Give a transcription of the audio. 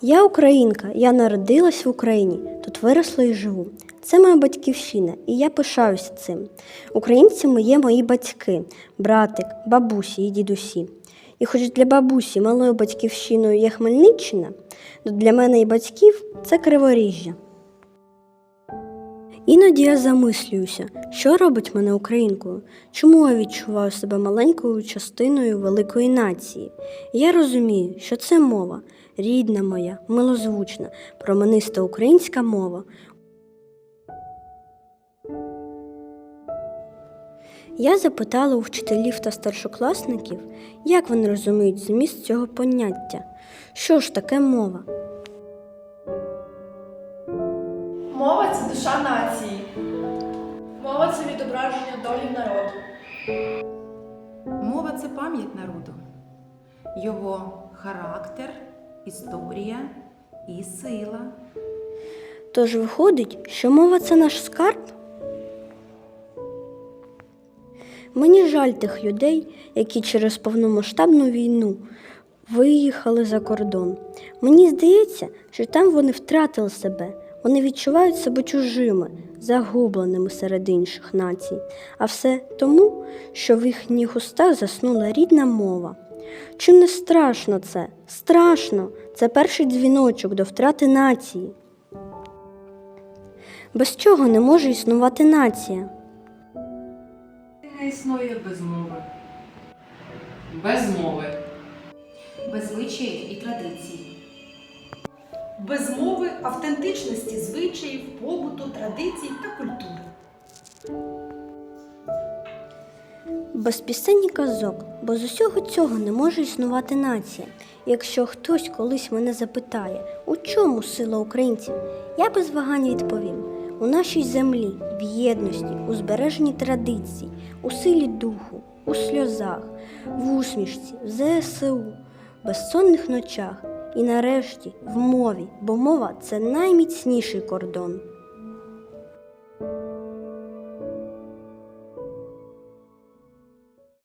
Я українка, я народилась в Україні, тут виросла і живу. Це моя батьківщина, і я пишаюся цим. Українцями є мої батьки, братик, бабусі і дідусі. І хоч для бабусі малою батьківщиною є Хмельниччина, то для мене і батьків це Криворіжжя. Іноді я замислююся, що робить мене українкою, чому я відчуваю себе маленькою частиною великої нації. Я розумію, що це мова, рідна моя, милозвучна, промениста українська мова. Я запитала у вчителів та старшокласників, як вони розуміють зміст цього поняття. Що ж таке мова? Мова це душа нації. Мова це відображення долі народу. Мова це пам'ять народу, його характер, історія і сила. Тож виходить, що мова це наш скарб? Мені жаль тих людей, які через повномасштабну війну виїхали за кордон. Мені здається, що там вони втратили себе, вони відчувають себе чужими, загубленими серед інших націй. А все тому, що в їхніх устах заснула рідна мова. Чи не страшно це? Страшно! Це перший дзвіночок до втрати нації. Без чого не може існувати нація? Не існує без мови. Без мови. без звичаїв і традицій. Без мови, автентичності звичаїв, побуту, традицій та культури. Без пісень і казок, бо з усього цього не може існувати нація. Якщо хтось колись мене запитає, у чому сила українців, я без вагань відповім: у нашій землі, в єдності, у збереженні традицій, у силі духу, у сльозах, в усмішці, в ЗСУ, безсонних ночах і нарешті в мові, бо мова це найміцніший кордон.